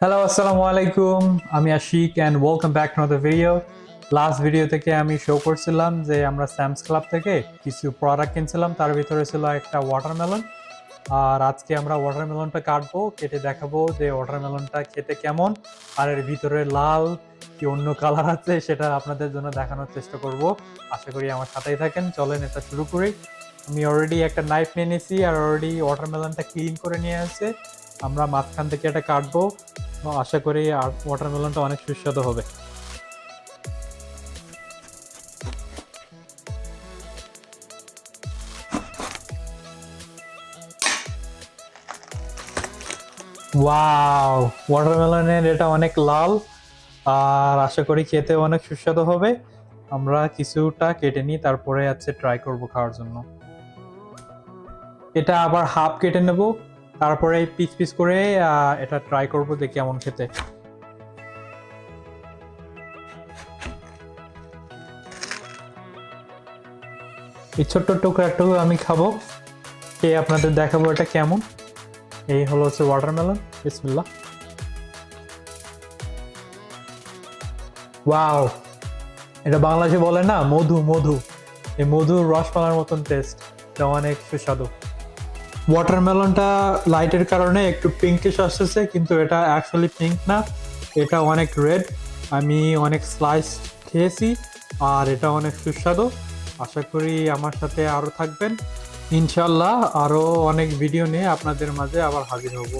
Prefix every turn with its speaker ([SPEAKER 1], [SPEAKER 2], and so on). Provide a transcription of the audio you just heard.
[SPEAKER 1] Hello আসসালামু আলাইকুম আমি Ashiq and welcome back to the video last video থেকে আমি শো করছিলাম যে আমরা স্যামস ক্লাব থেকে কিছু প্রোডাক্ট কিনছিলাম। তার ভিতরে ছিল একটা ওয়াটারমেলন আর আজকে আমরা ওয়াটারমেলনটা কাটবো, কেটে দেখাবো যে ওয়াটারমেলনটা খেতে কেমন। আর এর ভিতরে লাল কি অন্য কালার আছে সেটা আপনাদের জন্য দেখানোর চেষ্টা করব। আশা করি আমার সাথেই থাকেন। চলেন এটা শুরু করি। আমি অলরেডি একটা নাইফ নিয়ে নিয়েছি আর অলরেডি ওয়াটারমেলনটা ক্লিন করে নিয়ে আসছে আমরা মাঝখান থেকে এটা কাটবো। আশা করি আর ওয়াটারমেলনটা অনেক সুস্বাদু হবে। ওয়াও ওয়াটারমেলনের এটা অনেক লাল, আর আশা করি খেতে অনেক সুস্বাদু হবে। আমরা কিছুটা কেটে নিই, তারপরে আছে ট্রাই করব খাওয়ার জন্য। এটা আবার হাফ কেটে নেব। তারপরে পিস পিস করে এটা ট্রাই করব যে কেমন খেতে। এই ছোট্ট টুকরাটুকু আমি খাব। কে আপনাদের দেখাবো এটা কেমন? এই হলো হচ্ছে ওয়াটারমেলন বিসমিল্লাহ। ওয়াও এটা বাংলাদেশে বলে না, মধু মধু। এই মধুর রসমালার মতন টেস্ট এটা অনেক সুস্বাদু। ওয়াটারমেলনটা লাইটের কারণে একটু পিঙ্কিশ আসতেছে, কিন্তু এটা অ্যাকচুয়ালি পিঙ্ক না। এটা অনেক রেড আমি অনেক স্লাইস খেয়েছি, আর এটা অনেক সুস্বাদু। আশা করি আমার সাথে আরও থাকবেন। ইনশাল্লাহ আরও অনেক ভিডিও নিয়ে আপনাদের মাঝে আবার হাজির হব।